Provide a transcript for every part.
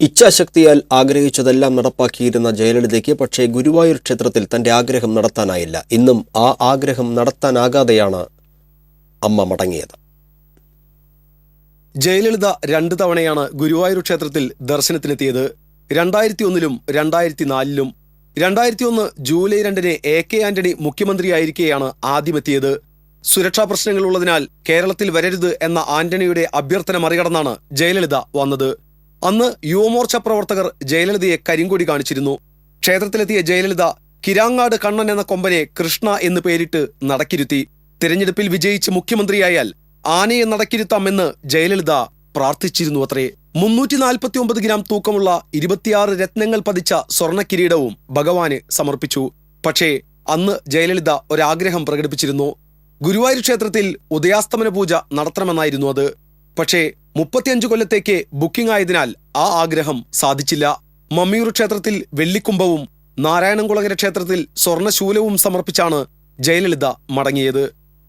ഇച്ഛാശക്തിയാൽ ആഗ്രഹിച്ചതെല്ലാം നടപ്പാക്കിയിരുന്ന ജയലളിതയ്ക്ക് പക്ഷേ ഗുരുവായൂർ ക്ഷേത്രത്തിൽ തന്റെ ആഗ്രഹം നടത്താനായില്ല. ഇന്നും ആ ആഗ്രഹം നടത്താനാകാതെയാണ് അമ്മ മടങ്ങിയത്. ജയലളിത രണ്ട് തവണയാണ് ഗുരുവായൂർ ക്ഷേത്രത്തിൽ ദർശനത്തിനെത്തിയത്. രണ്ടായിരത്തി ഒന്നിലും രണ്ടായിരത്തി നാലിലും രണ്ടായിരത്തി ഒന്ന് ജൂലൈ രണ്ടിന് എ കെ ആന്റണി മുഖ്യമന്ത്രിയായിരിക്കെയാണ് ആദ്യമെത്തിയത്. സുരക്ഷാ പ്രശ്നങ്ങൾ ഉള്ളതിനാൽ കേരളത്തിൽ വരരുത് എന്ന ആന്റണിയുടെ അഭ്യർത്ഥന മറികടന്നാണ് ജയലളിത വന്നത്. അന്ന് യുവമോർച്ച പ്രവർത്തകർ ജയലളിതയെ കരിങ്കൊടി കാണിച്ചിരുന്നു. ക്ഷേത്രത്തിലെത്തിയ ജയലളിത കിരാങ്ങാട് കണ്ണൻ എന്ന കൊമ്പനെ കൃഷ്ണ എന്ന് പേരിട്ട് നടക്കിരുത്തി. തിരഞ്ഞെടുപ്പിൽ വിജയിച്ച് മുഖ്യമന്ത്രിയായാൽ ആനയെ നടക്കിരുത്താമെന്ന് ജയലളിത പ്രാർത്ഥിച്ചിരുന്നു അത്രേ മുന്നൂറ്റി നാൽപ്പത്തി ഒമ്പത് ഗ്രാം തൂക്കമുള്ള ഇരുപത്തിയാറ് രത്നങ്ങൾ പതിച്ച സ്വർണ കിരീടവും ഭഗവാന് സമർപ്പിച്ചു. പക്ഷേ അന്ന് ജയലളിത ഒരാഗ്രഹം പ്രകടിപ്പിച്ചിരുന്നു. ഗുരുവായൂർ ക്ഷേത്രത്തിൽ ഉദയാസ്തമന പൂജ നടത്തണമെന്നായിരുന്നു അത്. പക്ഷേ മുപ്പത്തിയഞ്ച് കൊല്ലത്തേക്ക് ബുക്കിംഗ് ആയതിനാൽ ആ ആഗ്രഹം സാധിച്ചില്ല. മമ്മിയൂർ ക്ഷേത്രത്തിൽ വെള്ളിക്കുംഭവും നാരായണംകുളങ്ങര ക്ഷേത്രത്തിൽ സ്വർണശൂലവും സമർപ്പിച്ചാണ് ജയലളിത മടങ്ങിയത്.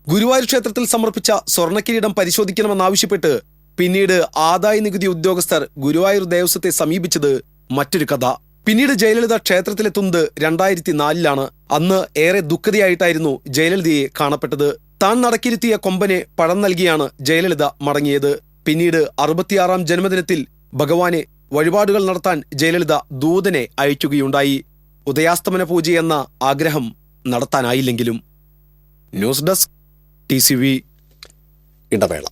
ഗുരുവായൂർ ക്ഷേത്രത്തിൽ സമർപ്പിച്ച സ്വർണക്കിരീടം പരിശോധിക്കണമെന്നാവശ്യപ്പെട്ട് പിന്നീട് ആദായ നികുതി ഉദ്യോഗസ്ഥർ ഗുരുവായൂർ ദേവസ്വത്തെ സമീപിച്ചത് മറ്റൊരു കഥ. പിന്നീട് ജയലളിത ക്ഷേത്രത്തിലെത്തുന്നത് രണ്ടായിരത്തി നാലിലാണ് അന്ന് ഏറെ ദുഃഖതയായിട്ടായിരുന്നു ജയലളിതയെ കാണപ്പെട്ടത്. താൻ നടക്കിരുത്തിയ കൊമ്പനെ പഴം നൽകിയാണ് ജയലളിത മടങ്ങിയത്. പിന്നീട് അറുപത്തിയാറാം ജന്മദിനത്തിൽ ഭഗവാനെ വഴിപാടുകൾ നടത്താൻ ജയലളിത ദൂതനെ അയക്കുകയുണ്ടായി. ഉദയാസ്തമന പൂജയെന്ന ആഗ്രഹം നടത്താനായില്ലെങ്കിലും. News desk T C V ഇടവേള.